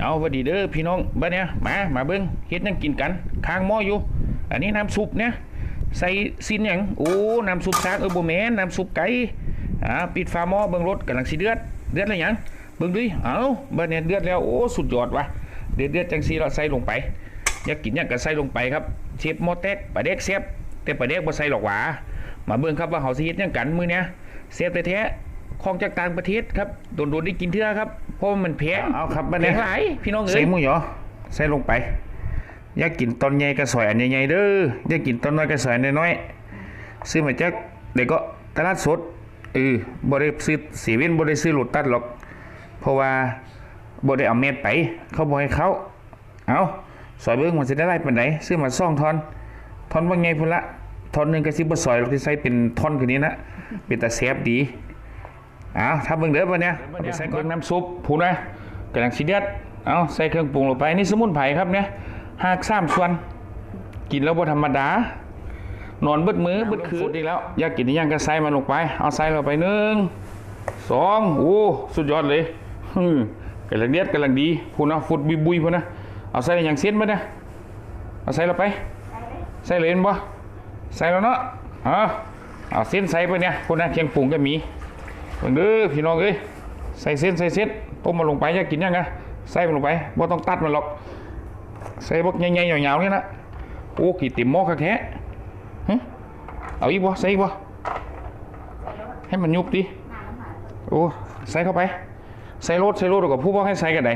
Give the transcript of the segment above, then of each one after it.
เอาวัดดีเด้อพี่น้องบ้านเนี้ยมามาเบิ้งเฮ็ดหยังกินกันข้างหม้ออยู่ อันนี้น้ำซุปเนี่ยใส่ซินหยังโอ้น้ำซุปซากเออโบแมนน้ำซุปไก่อ่าปิดฝาหม้อเบิ่งรถกำลังสิเดือดเดือดอะไรหยังเบิ่งดิเอาบ้านเนี้ยเดือดแล้วโอ้สุดยอดว่ะเดือดเดือดจังซีเราใส่ลงไปอยากกินหยังก็ใส่ลงไปครับเชฟหม้อแตกปลาเด็กเสียบแต่ปลาเด็กบ่ใส่หรอกหวามาเบิ่งครับว่าเฮาสิเฮ็ดยังกันมื้อเนี้ยเสียบแท้ๆ ของจากต่างประเทศครับโดนๆได้กินเทื่อครับเพราะว่ามันแพงเอาครับบ้านแพเนี้งยหลายพี่น้องเอ้ใส่ยหมูหยอใส่ลงไป อยากกินตอนใหญ่กระสอยอันใหญ่ๆเด้ออยากกินตอนน้อยกระสอยอันน้อยๆซื้อมาจากเด็กก็ตลาดสดเออบ่ได้ซื้อเสีเว่นบ่ได้ซื้อโลตัสหรอก เพราะว่าบ่ได้เอาเม็ดไป เขาบ่ให้เขาเอาซอยเบิ่งมันสิได้หลายปานใดซื้อมาสองทอนทอนบ่ใหญ่พุ่นละทอนหนึงก็สิบ่ซอยหรอกที่ใส่เป็นท่อนคือนี้นะเป็นตาแซ่บดีเอาถ้าเบิ่งเด้อบัดเนี้ยเอาไปใส่เบิ่งน้ำซุปพูดนะกำลังสิเดือดเอาใส่เครื่องปรุงลงไปนี่สมุนไพรครับเนี่ยหากสามส่วน กินแล้วบ่ธรรมดานอนเบิดมือเบิดคืนอีกแล้วอยากกินอิหยังก็ใส่มันลงไป เอาใส่ลงไปหนึ่งสองโอ้สุดยอดเลยฮึ่มกำลังเดือดกำลังดีพูดนะฟุดบุยบุยพูดนะเอาใส่อย่างเส้นไปนะเอาใส่ลงไป ใส่เลยเห็นบ่ใส่แล้วเนาะเอาเอาเส้นใส่ไปเนี่ยพูดนะเคียงปรุงก็มี เบิ่งเด้อพี่น้องเอ้ยใส่เส้นใส่เส้นต้มมันลงไปอยากกินยังไงใส่มันลงไปบ่ต้องตัดมันหรอกใส่บกใหญ่ๆยาวๆนี่นะโอ้กี่ติ่มหม้อคักแท้เอาอีกบ่ใส่อีกบ่ให้มันยุบดิโอ้ใส่เข้าไป ใส่รถใส่รถกับผู้บ่ให้ใส่กันได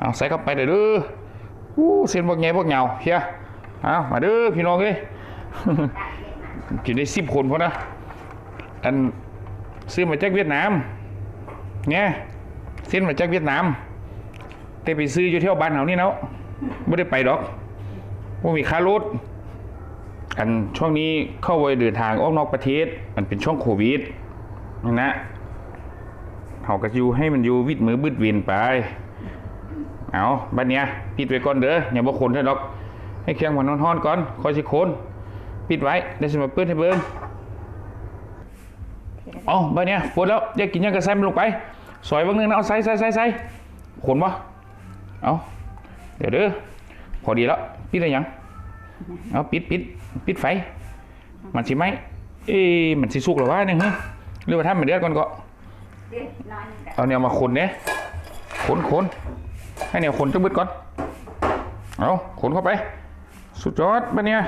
เอาใส่เข้าไปเด้อเด้อโอ้เส้นบกใหญ่บกยาวเฮียเอามาเด้อพี่น้องเอ้ยกินได้10คนพอนะอัน ซื้อมาจากเวียดนามเนี่ยเส้นมาจากเวียดนาม แต่ไปซื้ออยู่เที่ยวบ้านเขานี่เนาะไม่ได้ไปดอกว่ามีค่ารถอันช่วงนี้เข้าไปเดินทางออกนอกประเทศ มันเป็นช่วงโควิดนะเขาก็อยู่ให้มันอยู่วิดมือบืดเวียนไป เอาบัดเนี้ยปิดไว้ก่อนเด้ออย่าบอกคนให้ดอก ให้เครื่องมันนอนๆก่อนคอยสิโคนปิดไว้ได้วสิมาเปิดให้เบิ่ง เอาใบเนี้ยปวดแล้วอยากกินยังก็ใส่มันลงไปซอยบางนึงนะเอาใส่ใส่ใส่ใส่ขนปะเอาเดี๋ยวเด้อพอดีแล้วปิดอะไรยังเอาปิดปิดปิดไฟ มันสิไหมเอ๊ะมันสิสุกหรือวะเนี่ยฮะหรือว่าทำมันเดือดก่อนก็เอาเนี่ยมาขนเนี่ยขนขนให้เนี่ยขนจังบึดก่อนเอาขนเข้าไป สุดยอดบันเนี่ย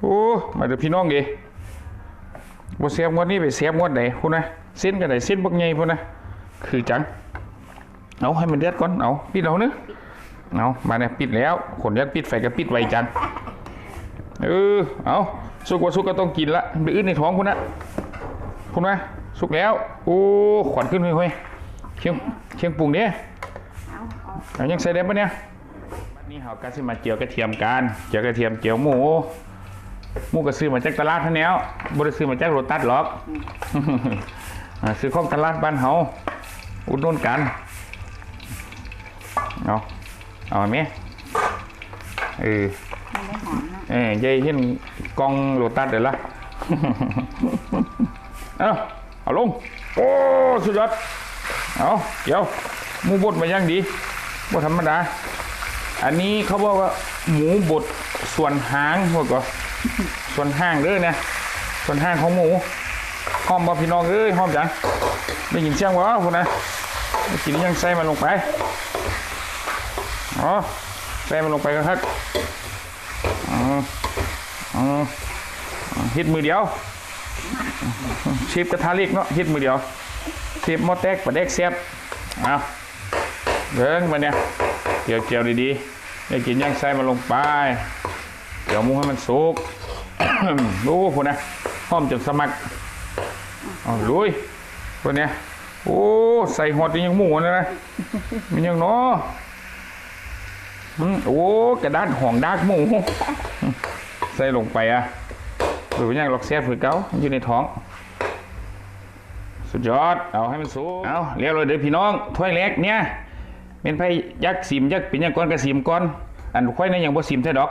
โอ้มาเดี๋ยวพี่น้องดี บ่เสียบงวดนี้ไปเสียบงวดไหนพุ่นนะเส้นกันไหนเส้นบักใหญ่พุ่นนะคือจังเอาให้มันเดือดก่อนเอาปิดเอาเนึกเอามาเนี่ยปิดแล้วขนยักปิดไฟก็ปิดไวจังเออเอาสุกว่าสุกก็ต้องกินละมันอื้นในท้องพุ่นนะพุ่นนะสุกแล้วโอ้ขวัญขึ้นเฮ้ยๆเชียงเชียงปรุงเนี่ยเอายังใส่ได้ปะเนี่ยบัดนี้เขาก็สิมาเจียวกระเทียมกันเจียวกระเทียมเจียวหมูห มูก็ซื้อมาจากตลาดเท่านี้บ่ได้ซื้อมาจากโรตัสหรอกอ่าซื้อของตลาดบ้านเฮาอุดหนุนกัน เอาเอาไหมเออมันได้หอมเนาะเอ้ยยายเห็นกล่องโรตัสเดี๋ยวละเอาเอาลง โอ้ สุดยอด เอาเดี๋ยวหมูบดมาอย่างดีบ่ธรรมดา อันนี้เขาบอกว่าหมูบดส่วนหางพวกก็ ส่วนห้างเด้อเนี่ยส่วนห้างของหมูหอมบ่พี่น้องเอ้ยหอมจังได้ยินเสียงบ่คุณนะได้กินยังใส่มันลงไปอ๋อใส่มันลงไปกันครับอ๋ออ๋อเฮ็ดมือเดียวเชฟกระทะเล็กเนาะฮ็ดมือเดียวเชฟหมอแตกปลาแดกแซ่บเอาเบิ่งมาเนี่ยเจียวเจียวๆดีๆได้กินยังใส่มันลงไป เดี๋ยวมุงให้มันสุกดูพุ่นนะหอมจนสมัครเอาลุยพุ่นเนี่ยโอ้ใส่หอดยังหมูนะนะมันยังเนาะอืมโอ้กระดานห่องดากหมู ใส่ลงไปอะหรือว่ายังหลอกแซ่บผือเก้ามันอยู่ในท้องสุดยอด เอาให้มันสุกเอาเรียบร้อยเด้อพี่น้องถ้วยเล็กเนี่ยเป็นไผยักษ์สิมยักษ์เป็นยักษ์ก้อนกระสิมก้อน อันค่อยนั้นยังบ่สิมใช่ดอก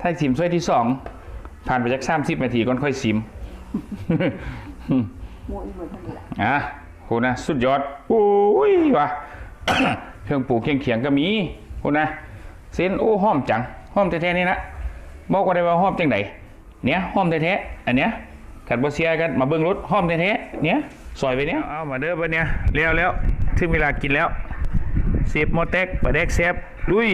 ถ้าสิมถ้วยที่สองผ่านไปจักสามสิบนาทีก่อนค่อยสิมหมูอีกหมดเท่านี้แหละอะคุณนะสุดยอดโอ้ยว่ะเครื่องปลูกเครื่องเคียงก็มีคุณนะเส้นโอ้หอมจังหอมแท้ๆนี่นะบอกว่าได้ว่าหอมจังไดเนี่ยหอมแท้ๆอันเนี้ยขัดบ่เสียกันมาเบิ่งรถหอมแท้ๆเนี่ยซอยไปเนี่ยเอามาเด้อบัดเนี่ยแล้วแล้วถึงเวลากินแล้วเสียบหมอแตกปลาแดกแซ่บลุย